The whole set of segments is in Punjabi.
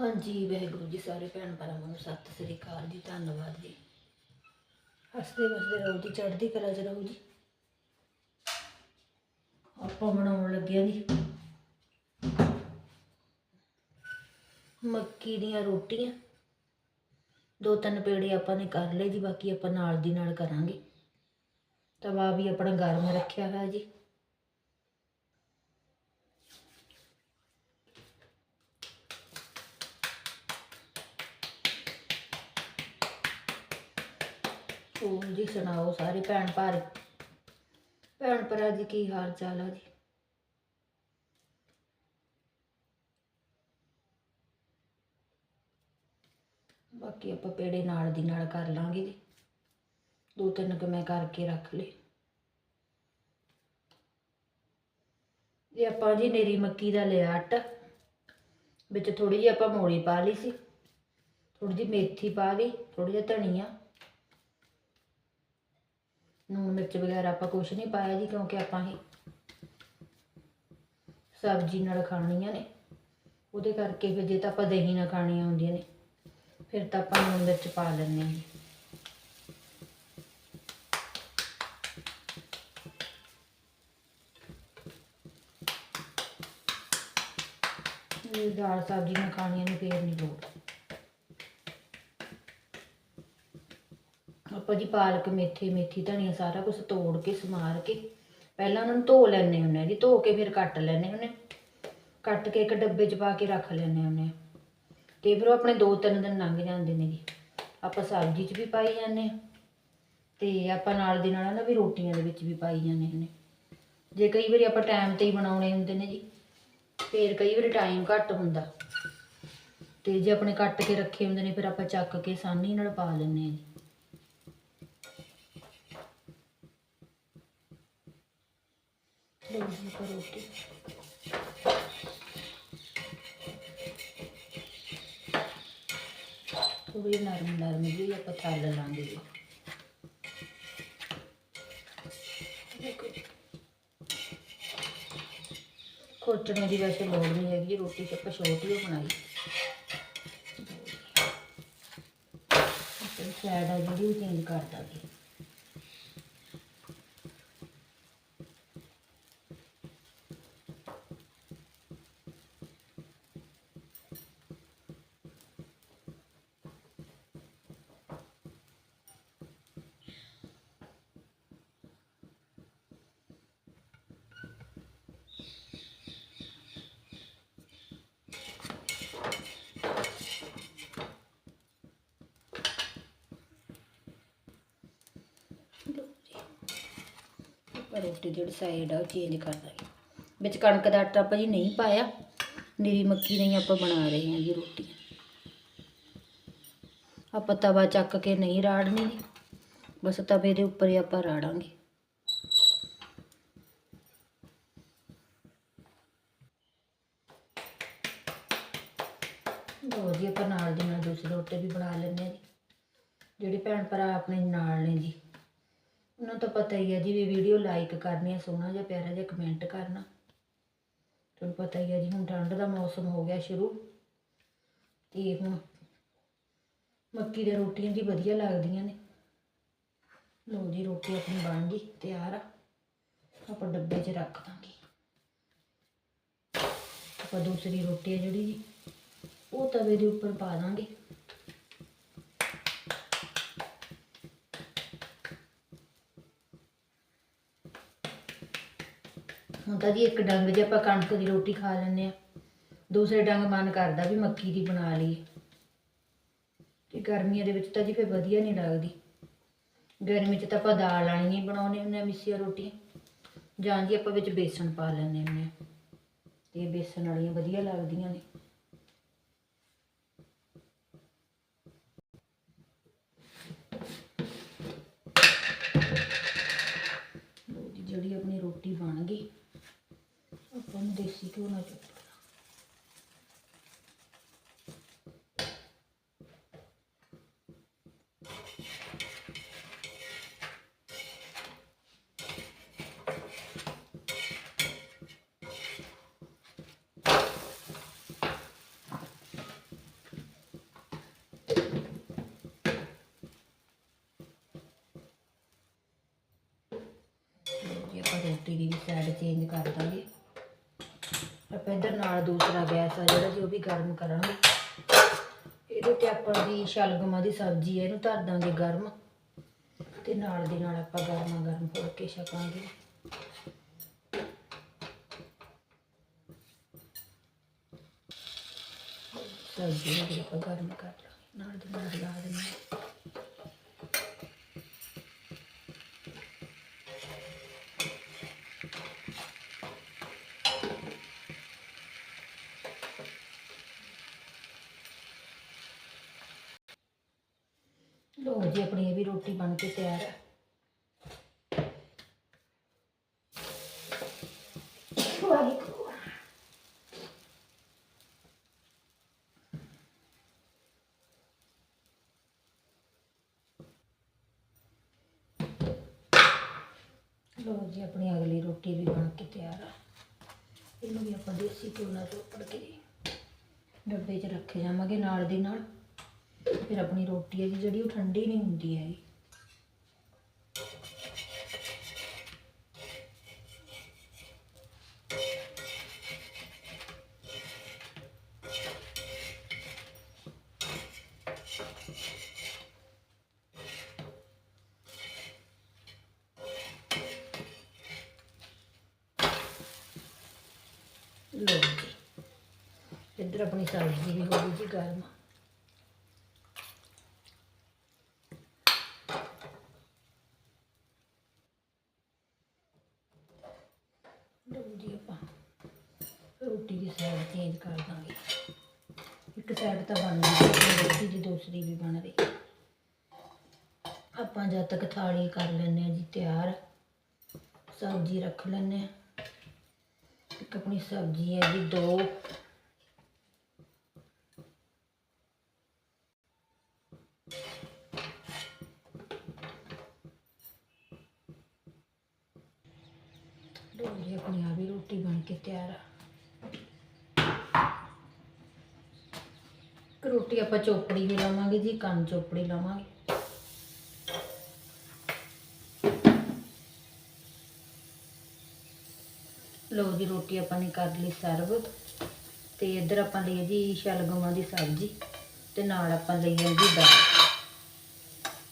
ਹਾਂਜੀ, ਵਾਹਿਗੁਰੂ ਜੀ, ਸਾਰੇ ਭੈਣ ਭਰਾਵਾਂ ਨੂੰ ਸਤਿ ਸ੍ਰੀ ਅਕਾਲ ਜੀ, ਧੰਨਵਾਦ ਜੀ। ਹੱਸਦੇ ਵਸਦੇ ਰਹੋ ਜੀ, ਚੜ੍ਹਦੀ ਕਲਾ ਚ ਰਹੋ ਜੀ। ਆਪਾਂ ਬਣਾਉਣ ਲੱਗਿਆ ਜੀ। ਮੱਕੀ ਦੀਆਂ ਰੋਟੀਆਂ। ਦੋ ਤਿੰਨ ਪੇੜੇ ਆਪਾਂ ਨੇ ਕਰ ਲਏ ਜੀ, ਬਾਕੀ ਆਪਾਂ ਨਾਲ ਦੀ ਨਾਲ ਕਰਾਂਗੇ। ਤਵਾ ਵੀ ਆਪਣਾ ਗਰਮ ਰੱਖਿਆ ਹੋਇਆ ਜੀ। ਹੋਰ ਜੀ ਸੁਣਾਓ ਸਾਰੇ ਭੈਣ ਭਰਾ। ਭੈਣ ਭਰਾ ਜੀ ਕੀ ਹਾਲ ਚਾਲ ਆ ਜੀ? ਬਾਕੀ ਆਪਾਂ ਪੇੜੇ ਨਾਲ ਦੀ ਨਾਲ ਕਰ ਲਾਂਗੇ ਜੀ। ਦੋ ਤਿੰਨ ਕੁ ਮੈਂ ਕਰਕੇ ਰੱਖ ਲਏ। ਜੇ ਆਪਾਂ ਜੀ ਨੇਰੀ ਮੱਕੀ ਦਾ ਲਿਆ ਆਟਾ, ਵਿੱਚ ਥੋੜੀ ਜਿਹੀ ਆਪਾਂ ਮੂਲੀ ਪਾ ਲਈ ਸੀ। ਥੋੜੀ ਜਿਹੀ ਮੇਥੀ ਪਾ ਲਈ ਥੋੜੀ ਜਿਹਾ ਧਨੀਆ ਨੂਣ ਮਿਰਚ ਵਗੈਰਾ ਆਪਾਂ ਕੁਛ ਨਹੀਂ ਪਾਇਆ ਜੀ, ਕਿਉਂਕਿ ਆਪਾਂ ਇਹ ਸਬਜ਼ੀ ਨਾਲ ਖਾਣੀਆਂ ਨੇ। ਉਹਦੇ ਕਰਕੇ ਫਿਰ ਜੇ ਤਾਂ ਆਪਾਂ ਦਹੀਂ ਨਾਲ ਖਾਣੀਆਂ ਹੁੰਦੀਆਂ ਨੇ, ਫਿਰ ਤਾਂ ਆਪਾਂ ਨੂਣ ਮਿਰਚ ਪਾ ਲੈਂਦੇ ਹਾਂ ਜੀ ਦਾਲ ਸਬਜ਼ੀ ਨਾਲ ਖਾਣੀਆਂ ਨੇ, ਫੇਰ ਨਹੀਂ ਲੋੜ। ਆਪਾਂ ਜੀ ਪਾਲਕ, ਮੇਥੇ, ਮੇਥੀ ਧਨੀਆ ਸਾਰਾ ਕੁਝ ਤੋੜ ਕੇ, ਸਮਾਰ ਕੇ ਪਹਿਲਾਂ ਉਹਨਾਂ ਨੂੰ ਧੋ ਲੈਣੇ ਹੁੰਦੇ ਆ ਜੀ, ਧੋ ਕੇ ਫਿਰ ਕੱਟ ਲੈਣੇ ਹੁੰਦੇ ਕੱਟ ਕੇ ਇੱਕ ਡੱਬੇ 'ਚ ਪਾ ਕੇ ਰੱਖ ਲੈਣੇ ਹੁੰਦੇ ਆ। ਤੇ ਫਿਰ ਉਹ ਆਪਣੇ 2-3 ਦਿਨ ਲੰਘ ਜਾਂਦੇ ਨੇ ਜੀ। ਆਪਾਂ ਸਬਜ਼ੀ 'ਚ ਵੀ ਪਾਈ ਜਾਂਦੇ ਆ ਤੇ ਆਪਾਂ ਨਾਲ ਦੀ ਨਾਲ ਨਾ ਵੀ ਰੋਟੀਆਂ ਦੇ ਵਿੱਚ ਵੀ ਪਾਈ ਜਾਂਦੇ ਹੁੰਦੇ ਜੇ ਕਈ ਵਾਰੀ ਆਪਾਂ ਟਾਈਮ ਤੇ ਹੀ ਬਣਾਉਣੇ ਹੁੰਦੇ ਨੇ ਜੀ, ਫਿਰ ਕਈ ਵਾਰੀ ਟਾਈਮ ਘੱਟ ਹੁੰਦਾ। ਤੇ ਜੇ ਆਪਣੇ ਕੱਟ ਕੇ ਰੱਖੇ ਹੁੰਦੇ ਨੇ, ਫਿਰ ਆਪਾਂ ਚੱਕ ਕੇ ਆਸਾਨੀ ਨਾਲ ਪਾ ਲੈਂਦੇ ਆ ਜੀ। ਲਓ ਜੀ ਥੋੜੀ ਨਰਮ ਨਰਮ ਜਿਹੀ ਆਪਾਂ ਤਲ ਲਾਂਗੇ। ਜੀ ਦੇਖੋ ਦੀ ਵੈਸੇ ਲੋੜ ਨਹੀਂ ਹੈਗੀ, ਰੋਟੀ ਤੇ ਆਪਾਂ ਛੋਟੀ ਹੀ ਬਣਾਈ। ਤੇ ਸਾਈਡ ਆ ਜਿਹੜੀ, ਉਹ ਚੇਂਜ ਕਰ ਦਾਂਗੇ ਲਓ ਜੀ। ਆਪਾਂ ਰੋਟੀ ਜਿਹੜੀ ਸਾਈਡ ਆ ਉਹ ਚੇਂਜ ਕਰ ਦਾਂਗੇ। ਵਿੱਚ ਕਣਕ ਦਾ ਆਟਾ ਆਪਾਂ ਜੀ ਨਹੀਂ ਪਾਇਆ, ਨੀਰੀ ਮੱਕੀ ਨਹੀਂ ਆਪਾਂ ਬਣਾ ਰਹੇ ਹਾਂ ਜੀ ਰੋਟੀ। ਆਪਾਂ ਤਵਾ ਚੱਕ ਕੇ ਨਹੀਂ ਰਾੜਨੀ ਬਸ ਤਵੇ ਦੇ ਉੱਪਰ ਹੀ ਆਪਾਂ ਰਾੜਾਂਗੇ। ਲਓ ਜੀ ਆਪਾਂ ਨਾਲ ਦੀ ਨਾਲ ਦੂਸਰੇ ਰੋਟੀ ਵੀ ਬਣਾ ਲੈਂਦੇ ਹਾਂ ਜੀ। ਜਿਹੜੇ ਭੈਣ ਭਰਾ ਆਪਣੇ ਨਾਲ ਨੇ ਜੀ। ਉਹਨਾਂ ਤਾਂ ਪਤਾ ਹੀ ਹੈ ਜੀ ਵੀ ਵੀਡੀਓ ਲਾਈਕ ਕਰਨੀ ਹੈ ਸੋਹਣਾ ਜਿਹਾ ਪਿਆਰਾ ਜਿਹਾ ਕਮੈਂਟ ਕਰਨਾ। ਤੁਹਾਨੂੰ ਪਤਾ ਹੀ ਹੈ ਜੀ, ਹੁਣ ਠੰਡ ਦਾ ਮੌਸਮ ਹੋ ਗਿਆ ਸ਼ੁਰੂ। ਤੇ ਹੁਣ ਮੱਕੀ ਦੀਆਂ ਰੋਟੀਆਂ ਜੀ ਵਧੀਆ ਲੱਗਦੀਆਂ ਨੇ। ਲਓ ਜੀ, ਰੋਟੀ ਆਪਣੀ ਬਣ ਗਈ, ਤਿਆਰ ਆ। ਆਪਾਂ ਡੱਬੇ 'ਚ ਰੱਖ ਦਾਂਗੇ। ਆਪਾਂ ਦੂਸਰੀ ਰੋਟੀ ਹੈ ਜਿਹੜੀ ਜੀ, ਉਹ ਤਵੇ ਦੇ ਉੱਪਰ ਪਾ ਦਾਂਗੇ। ਹੁਣ ਤਾਂ ਜੀ ਇੱਕ ਡੰਗ ਜੇ ਆਪਾਂ ਕਣਕ ਦੀ ਰੋਟੀ ਖਾ ਲੈਂਦੇ ਆ ਦੂਸਰੇ ਡੰਗ ਮਨ ਕਰਦਾ ਵੀ ਮੱਕੀ ਦੀ ਬਣਾ ਲਈਏ। ਤੇ ਗਰਮੀਆਂ ਦੇ ਵਿੱਚ ਤਾਂ ਜੀ ਫਿਰ ਵਧੀਆ ਨਹੀਂ ਲੱਗਦੀ। ਗਰਮੀ 'ਚ ਤਾਂ ਆਪਾਂ ਦਾਲ ਵਾਲੀ ਨਹੀਂ ਬਣਾਉਣੇ ਹੁੰਦੇ ਆ ਮਿੱਸੀਆਂ ਰੋਟੀਆਂ। ਜਾਂ ਜੀ ਆਪਾਂ ਵਿੱਚ ਬੇਸਣ ਪਾ ਲੈਂਦੇ ਹੁੰਦੇ ਆ ਤੇ ਬੇਸਣ ਵਾਲੀਆਂ ਵਧੀਆ ਲੱਗਦੀਆਂ ਨੇ। ਜਿਹੜੀ ਆਪਣੀ ਰੋਟੀ ਬਣ ਗਈ। ഒന്ന് രക്ഷിക്കുമെന്ന് വെച്ചു. ഇപ്പം തൊട്ടിരി വിശാടിച്ച് കഴിഞ്ഞ് കറക്കി ਇੱਧਰ ਨਾਲ ਦੂਸਰਾ ਗੈਸ ਆ ਜਿਹੜਾ ਜੀ ਉਹ ਵੀ ਗਰਮ ਕਰਾਂਗੇ। ਇਹਦੇ ਤੇ ਆਪਾਂ ਦੀ ਸ਼ਲਗਮਾਂ ਦੀ ਸਬਜ਼ੀ ਹੈ ਇਹਨੂੰ ਧਰ ਦਾਂਗੇ ਗਰਮ। ਤੇ ਨਾਲ ਦੀ ਨਾਲ ਆਪਾਂ ਗਰਮਾ ਗਰਮ ਫੁਲਕੇ ਛਕਾਂਗੇ। ਸਬਜ਼ੀ ਨੂੰ ਆਪਾਂ ਗਰਮ ਕਰ ਲਾਂਗੇ, ਨਾਲ ਦੀ ਨਾਲ ਲਾ ਦਿੰਦੇ ਲੋ ਜੀ, ਆਪਣੀ ਇਹ ਵੀ ਰੋਟੀ ਬਣ ਕੇ ਤਿਆਰ ਹੈ ਲੋ ਜੀ, ਆਪਣੀ ਅਗਲੀ ਰੋਟੀ ਵੀ ਬਣ ਕੇ ਤਿਆਰ ਆ। ਇਹਨੂੰ ਵੀ ਆਪਾਂ ਦੇਸੀ ਘਿਓ ਨਾਲ ਚੋਪੜ ਕੇ ਡੱਬੇ 'ਚ ਰੱਖੇ ਜਾਵਾਂਗੇ ਨਾਲ ਦੀ ਨਾਲ। ਫਿਰ ਆਪਣੀ ਰੋਟੀ ਹੈ ਜੀ ਜਿਹੜੀ ਉਹ ਠੰਡੀ ਨਹੀਂ ਹੁੰਦੀ ਹੈਗੀ ਲਓ ਜੀ ਇੱਧਰ ਆਪਣੀ ਸਬਜ਼ੀ ਵੀ ਹੋ ਗਈ ਜੀ ਗਰਮ ਲਓ ਜੀ ਆਪਾਂ ਰੋਟੀ ਸਾਈਡ ਚੇਂਜ ਕਰ ਦਾਂਗੇ। ਇੱਕ ਸਾਈਡ ਤਾਂ ਬਣ ਗਈ ਤੇ ਦੂਸਰੀ ਵੀ ਬਣ ਰਹੀ। ਆਪਾਂ ਜਦ ਤੱਕ ਥਾਲੀ ਕਰ ਲੈਂਦੇ ਆ ਜੀ, ਤਿਆਰ, ਸਬਜ਼ੀ ਰੱਖ ਲੈਂਦੇ ਆ ਇੱਕ ਆਪਣੀ ਸਬਜ਼ੀ ਹੈ ਜੀ, ਦੋ। ਲਓ ਜੀ, ਆਪਣੀ ਆ ਵੀ ਰੋਟੀ ਬਣ ਕੇ ਤਿਆਰ ਆ। ਇੱਕ ਰੋਟੀ ਆਪਾਂ ਚੋਪੜੀ ਵੀ ਲਾਵਾਂਗੇ ਜੀ, ਕੰਨ ਚੋਪੜੀ ਲਾਵਾਂਗੇ। ਲਓ ਜੀ, ਰੋਟੀ ਆਪਾਂ ਨੇ ਕਰ ਲਈ ਸਰਵ। ਤੇ ਇੱਧਰ ਆਪਾਂ ਲਈ ਜੀ ਸ਼ਲਗਮਾਂ ਦੀ ਸਬਜ਼ੀ, ਤੇ ਨਾਲ ਆਪਾਂ ਲਈ ਹੈ ਜੀ ਦਾਲ।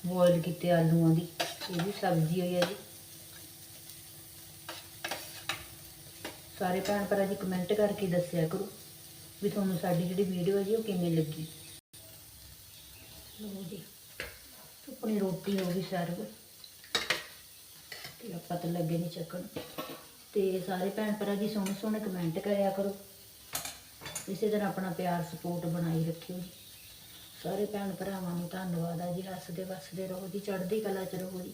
ਬੋਇਲ ਕੀਤੇ ਆਲੂਆਂ ਦੀ, ਇਹ ਵੀ ਸਬਜ਼ੀ ਹੋਈ ਹੈ ਜੀ। ਸਾਰੇ ਭੈਣ ਭਰਾ ਜੀ ਕਮੈਂਟ ਕਰਕੇ ਦੱਸਿਆ ਕਰੋ ਵੀ ਤੁਹਾਨੂੰ ਸਾਡੀ ਜਿਹੜੀ ਵੀਡੀਓ ਹੈ ਜੀ ਉਹ ਕਿਵੇਂ ਲੱਗੀ। ਲਓ ਜੀ ਆਪਣੀ ਰੋਟੀ ਹੋ ਗਈ ਸਰਵ ਤੇ ਆਪਾਂ ਤਾਂ ਲੱਗੇ ਨਹੀਂ ਚੱਕਣ। ਤੇ ਸਾਰੇ ਭੈਣ ਭਰਾ ਜੀ ਸੋਹਣੇ ਸੋਹਣੇ ਕਮੈਂਟ ਕਰਿਆ ਕਰੋ। ਇਸੇ ਤਰ੍ਹਾਂ ਆਪਣਾ ਪਿਆਰ ਸਪੋਰਟ ਬਣਾਈ ਰੱਖਿਓ ਜੀ। ਸਾਰੇ ਭੈਣ ਭਰਾਵਾਂ ਨੂੰ ਧੰਨਵਾਦ ਆ ਜੀ। ਹੱਸਦੇ, ਵਸਦੇ ਰਹੋ ਜੀ। ਚੜ੍ਹਦੀ ਕਲਾ ਚ ਰਹੋ ਜੀ।